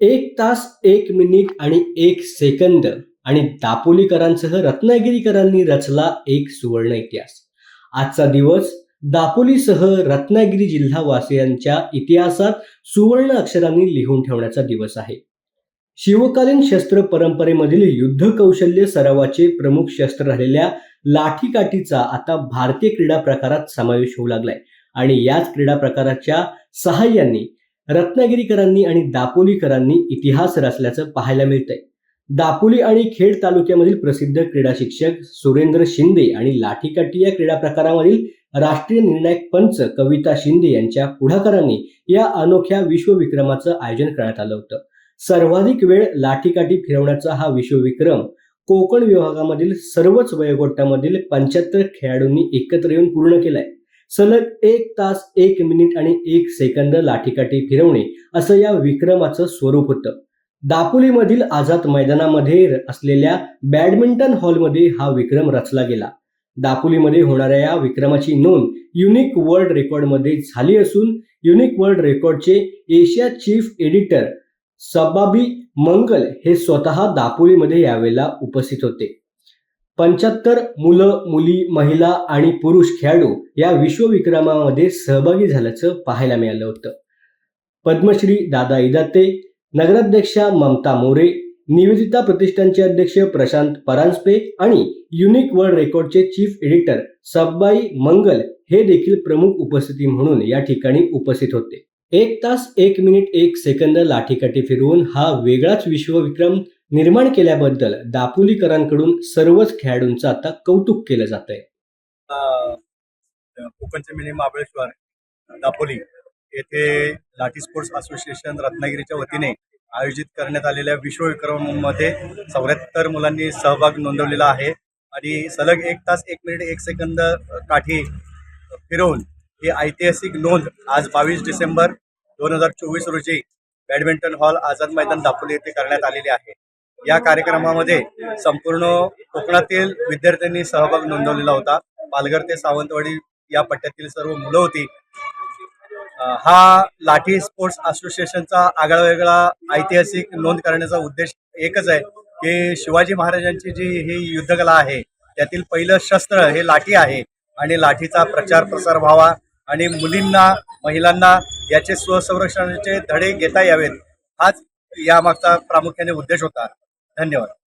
एक तास एक मिनिट आणि एक सेकंद आणि दापोलीकरांसह रत्नागिरीकरांनी रचला एक सुवर्ण इतिहास. आजचा दिवस दापोलीसह रत्नागिरी जिल्हावासियांच्या इतिहासात सुवर्ण अक्षरांनी लिहून ठेवण्याचा दिवस आहे. शिवकालीन शस्त्र परंपरेमधील युद्ध कौशल्य सरावाचे प्रमुख शस्त्र राहिलेल्या लाठीकाठीचा आता भारतीय क्रीडा प्रकारात समावेश होऊ लागलाय आणि याच क्रीडा प्रकाराच्या सहाय्याने रत्नागिरीकरांनी आणि दापोलीकरांनी इतिहास रचल्याचं पाहायला मिळतंय. दापोली आणि खेड तालुक्यामधील प्रसिद्ध क्रीडा शिक्षक सुरेंद्र शिंदे आणि लाठीकाठी या क्रीडा प्रकारामधील राष्ट्रीय निर्णायक पंच कविता शिंदे यांच्या पुढाकाराने या अनोख्या विश्वविक्रमाचं आयोजन करण्यात आलं होतं. सर्वाधिक वेळ लाठीकाठी फिरवण्याचा हा विश्वविक्रम कोकण विभागामधील सर्वच वयोगटामधील पंच्याहत्तर खेळाडूंनी एकत्र येऊन पूर्ण केलाय. सलग एक तास एक मिनिट आणि एक सेकंद लाठीकाठी फिरवणे असं या विक्रमाचं स्वरूप होतं. दापोलीमधील आझाद मैदानामध्ये असलेल्या बॅडमिंटन हॉलमध्ये हा विक्रम रचला गेला. दापोलीमध्ये होणाऱ्या या विक्रमाची नोंद युनिक वर्ल्ड रेकॉर्डमध्ये झाली असून unique world रेकॉर्डचे Asia chief editor Sababi Mangal हे स्वतः दापोलीमध्ये यावेळेला उपस्थित होते. पंच्याहत्तर मुलं मुली महिला आणि पुरुष खेळाडू या विश्वविक्रमामध्ये सहभागी झाल्याचं पाहायला मिळालं होतं. पद्मश्री दादा इदाते नगराध्यक्षा ममता मोरे निवेदिता प्रतिष्ठानचे अध्यक्ष प्रशांत परांजपे आणि युनिक वर्ल्ड रेकॉर्डचे चीफ एडिटर सबबाई मंगल हे देखील प्रमुख उपस्थिती म्हणून या ठिकाणी उपस्थित होते. एक तास एक मिनिट एक सेकंद लाठीकाठी फिरवून हा वेगळाच विश्वविक्रम निर्माण केल्याबद्दल दापोलीकरांकडून सर्वच खेळाडूंचं आता कौतुक केलं जात आहे कोकणचे मिनी महाबळेश्वर दापोली येथे लाठी स्पोर्ट्स असोसिएशन रत्नागिरीच्या वतीने आयोजित करण्यात आलेल्या विश्वविक्रममध्ये चौऱ्याहत्तर मुलांनी सहभाग नोंदवलेला आहे. आणि सलग एक तास एक मिनिट एक सेकंद काठी फिरवून ही ऐतिहासिक नोंद आज बावीस डिसेंबर दोन हजार चोवीस रोजी बॅडमिंटन हॉल आझाद मैदान दापोली येथे करण्यात आलेली आहे. या कार्यक्रमामध्ये संपूर्ण कोकणातील विद्यार्थ्यांनी सहभाग नोंदवलेला होता. पालघर ते सावंतवाडी या पट्ट्यातील सर्व मुलं होती. हा लाठी स्पोर्ट्स असोसिएशनचा आगळा वेगळा ऐतिहासिक नोंद करण्याचा उद्देश एकच आहे की शिवाजी महाराजांची जी ही युद्धकला आहे त्यातील पहिलं शस्त्र हे लाठी आहे आणि लाठीचा प्रचार प्रसार व्हावा आणि मुलींना महिलांना याचे स्वसंरक्षणाचे धडे घेता यावेत. हाच यामागचा प्रामुख्याने उद्देश होता. धन्यवाद.